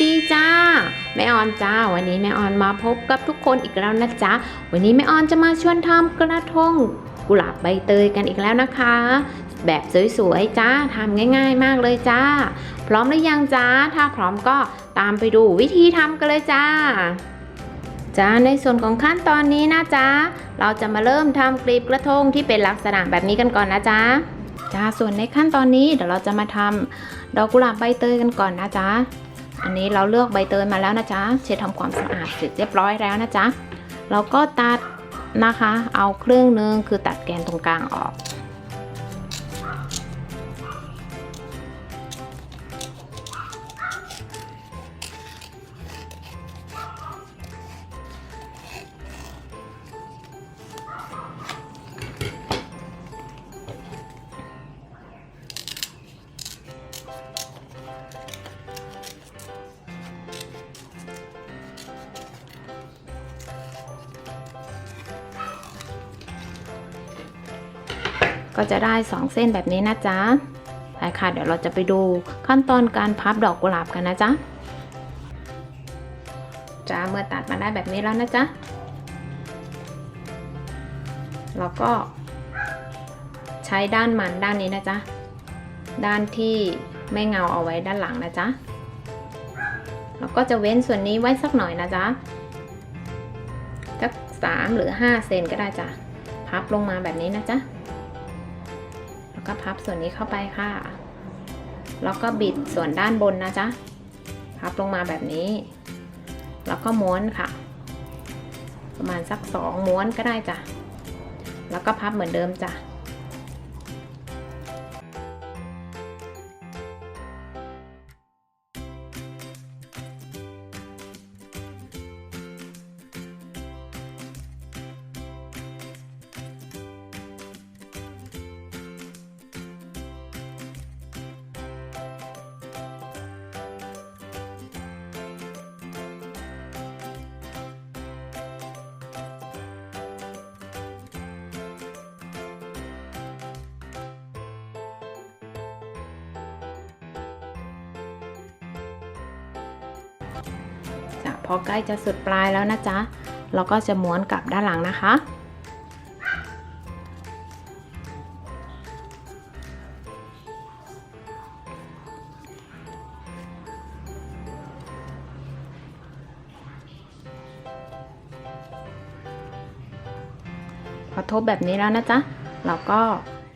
ดีจ้า แม่ออนจ้า วันนี้แม่ออนมาพบกับทุกคนอีกแล้วนะจ๊ะ วันนี้แม่ออนจะมาชวนทำกระทงกุหลาบใบเตยกันอีกแล้วนะคะ แบบสวยๆจ้าทำง่าย ๆ มากเลยจ้า พร้อมหรือยังจ้า ถ้าพร้อมก็ตามไปดูวิธีทำกันเลยจ้าจ้าในส่วนของขั้นตอนนี้นะจ๊ะ เราจะมาเริ่มทำกลีบกระทงที่เป็นลักษณะแบบนี้กันก่อนนะจ๊ะจ้าส่วนในขั้นตอนนี้เดี๋ยวเราจะมาทำดอกกุหลาบใบเตยกันก่อนนะจ๊ะ อันนี้เราเลือกใบเตยมาแล้วนะจ๊ะ เช็ดทำความสะอาดเสร็จเรียบร้อยแล้วนะจ๊ะ เราก็ตัดนะคะ เอาครึ่งหนึงคือตัดแกนตรงกลางออก ก็จะได้ 2 เส้นแบบนี้นะจ๊ะไปค่ะ เดี๋ยวเราจะไปดูขั้นตอนการพับดอกกุหลาบกันนะจ๊ะจ้าเมื่อตัดมาได้แบบนี้แล้วนะจ๊ะเราก็ใช้ด้านมันด้านนี้นะจ๊ะ ด้านที่ไม่เงาเอาไว้ด้านหลังนะจ๊ะเราก็จะเว้นส่วนนี้ไว้สักหน่อยนะจ๊ะ สักสามหรือห้าเซนก็ได้จ้ะ พับลงมาแบบนี้นะจ๊ะ ก็พับส่วนนี้เข้าไปค่ะ แล้วก็บิดส่วนด้านบนนะจ๊ะ พับลงมาแบบนี้ แล้วก็ม้วนค่ะ ประมาณสักสองม้วนก็ได้จ้ะ แล้วก็พับเหมือนเดิมจ้ะ จ้ะพอใกล้จะสุดปลายแล้วนะจ๊ะเราก็จะม้วนกลับด้านหลังนะคะ พอทบแบบนี้แล้วนะจ๊ะ เราก็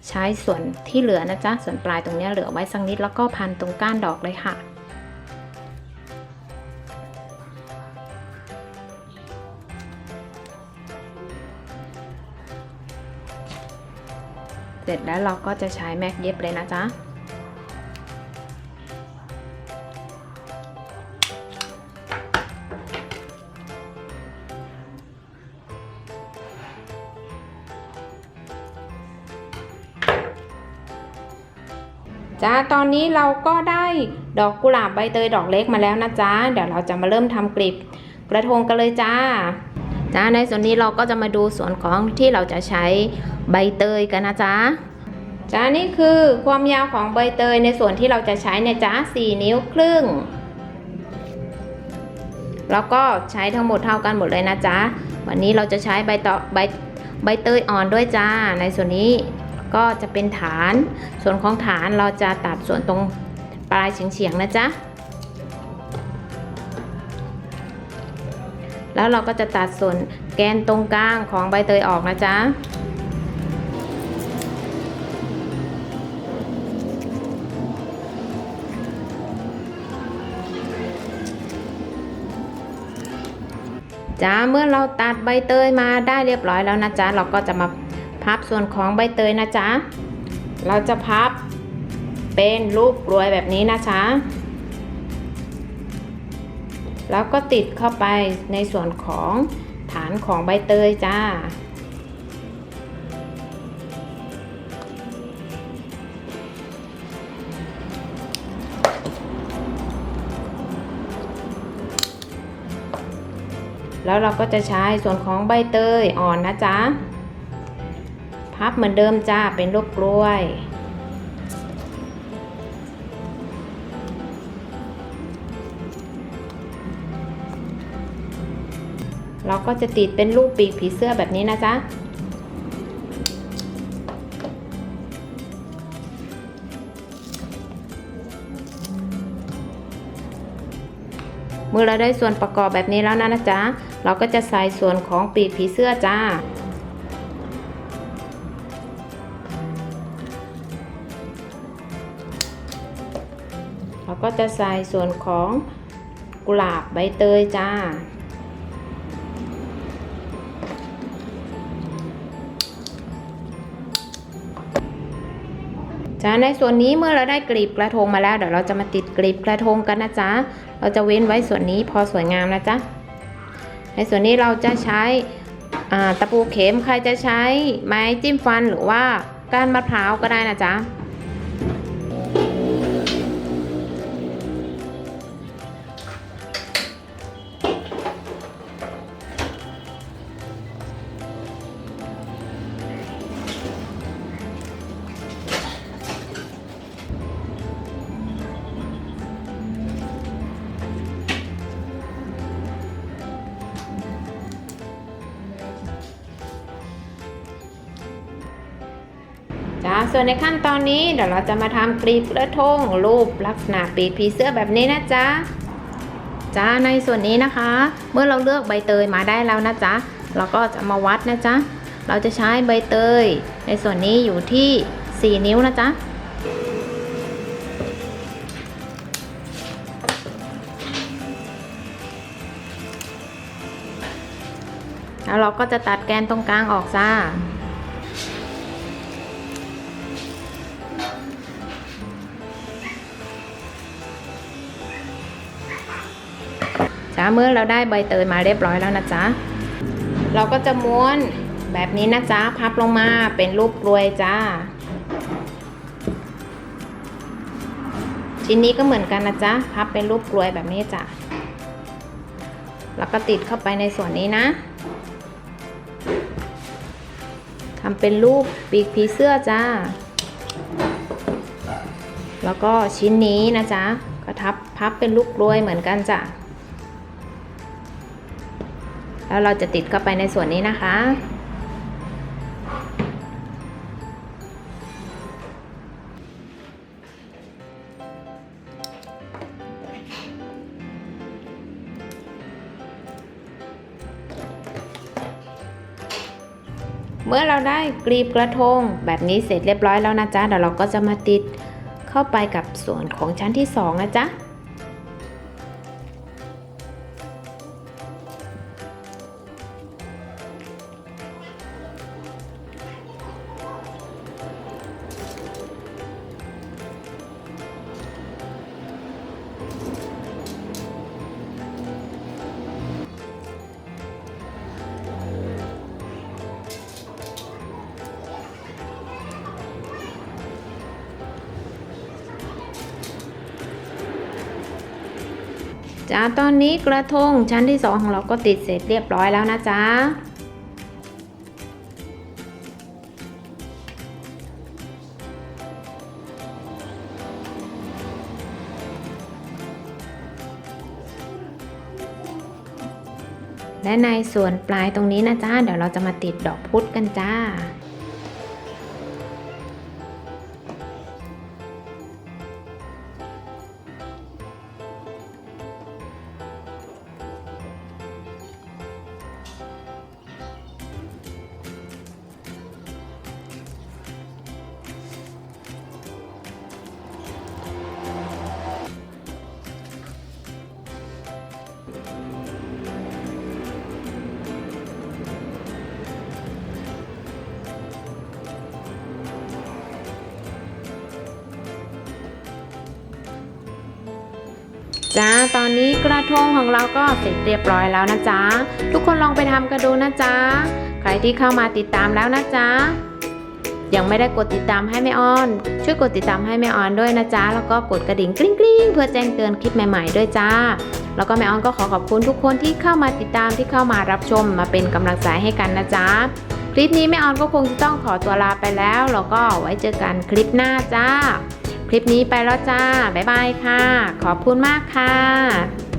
ใช้ส่วนที่เหลือนะจ๊ะ ส่วนปลายตรงนี้เหลือไว้สักนิดแล้วก็พันตรงก้านดอกเลยค่ะ เสร็จแล้วเราก็จะใช้แม็กเย็บเลยนะจ๊ะจ้าตอนนี้เราก็ได้ดอกกุหลาบใบเตยดอกเล็กมาแล้วนะจ๊ะ เดี๋ยวเราจะมาเริ่มทำกลีบกระทงกันเลยจ้า จ้าในส่วนนี้เราก็จะมาดูส่วนของที่เราจะใช้ใบเตยกันนะจ๊ะจ้านี่คือความยาวของใบเตยในส่วนที่เราจะใช้เนี่ยจ้า4นิ้วครึ่ง แล้วก็ใช้ทั้งหมดเท่ากันหมดเลยนะจ๊ะวันนี้เราจะใช้ใบตอใบใบเตยอ่อนด้วยจ้า ในส่วนนี้ก็จะเป็นฐาน ส่วนของฐานเราจะตัดส่วนตรงปลายเฉียงๆนะจ๊ะ แล้วเราก็จะตัดส่วนแกนตรงกลางของใบเตยออกนะจ๊ะจ้าเมื่อเราตัดใบเตยมาได้เรียบร้อยแล้วนะจ๊ะเราก็จะมาพับส่วนของใบเตยนะจ๊ะเราจะพับเป็นรูปกลวยแบบนี้นะจ๊ะ แล้วก็ติดเข้าไปในส่วนของฐานของใบเตยจ้า แล้วเราก็จะใช้ส่วนของใบเตยอ่อนนะจ๊ะ พับเหมือนเดิมจ้าเป็นรูปกล้วย เราก็จะติดเป็นรูปปีกผีเสื้อแบบนี้นะจ๊ะเมื่อเราได้ส่วนประกอบแบบนี้แล้วนะนะจ๊ะ เราก็จะใส่ส่วนของปีกผีเสื้อจ้า เราก็จะใส่ส่วนของกุหลาบใบเตยจ้า จ้าในส่วนนี้เมื่อเราได้กลีบกระทงมาแล้วเดี๋ยวเราจะมาติดกลีบกระทงกันนะจ๊ะเราจะเว้นไว้ส่วนนี้พอสวยงามนะจ๊ะในส่วนนี้เราจะใช้ตะปูเข็มใครจะใช้ไม้จิ้มฟันหรือว่าก้านมะพร้าวก็ได้นะจ๊ะ ส่วนในขั้นตอนนี้เดี๋ยวเราจะมาทำกรีบกระทงรูปลักษณะปีกผีเสื้อแบบนี้นะจ๊ะจ้าในส่วนนี้นะคะ เมื่อเราเลือกใบเตยมาได้แล้วนะจ๊ะเราก็จะมาวัดนะจ๊ะเราจะใช้ใบเตย ในส่วนนี้อยู่ที่ 4 นิ้วนะจ๊ะแล้วเราก็จะตัดแกนตรงกลางออกจ้า จ้าเมื่อเราได้ใบเตยมาเรียบร้อยแล้วนะจ๊ะเราก็จะม้วนแบบนี้นะจ๊ะพับลงมาเป็นรูปกลวยจ้า ชิ้นนี้ก็เหมือนกันนะจ๊ะพับเป็นรูปกลวยแบบนี้จ้ะแล้วก็ติดเข้าไปในส่วนนี้นะทำเป็นรูปปีกผีเสื้อจ้า แล้วก็ชิ้นนี้นะจ๊ะก็ทับพับเป็นลูกกลวยเหมือนกันจ้ะ แล้วเราจะติดเข้าไปในส่วนนี้นะคะ เมื่อเราได้กรีบกระทงแบบนี้เสร็จเรียบร้อยแล้วนะจ๊ะเดี๋ยวเราก็จะมาติดเข้าไปกับส่วนของชั้นที่สองนะจ๊ะ จ้าตอนนี้กระทงชั้นที่สองของเราก็ติดเสร็จเรียบร้อยแล้วนะจ๊ะและในส่วนปลายตรงนี้นะจ๊ะ เดี๋ยวเราจะมาติดดอกพุธกันจ้า จ้าตอนนี้กระทงของเราก็เสร็จเรียบร้อยแล้วนะจ๊ะ ทุกคนลองไปทำกันดูนะจ๊ะ ใครที่เข้ามาติดตามแล้วนะจ๊ะ ยังไม่ได้กดติดตามให้แม่ออน ช่วยกดติดตามให้แม่ออนด้วยนะจ๊ะ แล้วก็กดกระดิ่งกริ๊งกริ๊งเพื่อแจ้งเตือนคลิปใหม่ๆ ด้วยจ้า แล้วก็แม่ออนก็ขอขอบคุณทุกคนที่เข้ามาติดตามที่เข้ามารับชมมาเป็นกำลังใจให้กันนะจ๊ะ คลิปนี้แม่ออนก็คงจะต้องขอตัวลาไปแล้ว แล้วก็ไว้เจอกันคลิปหน้าจ้า ลิปนี้ไปแล้วจ้า บ๊ายบายค่ะ ขอบคุณมากค่ะ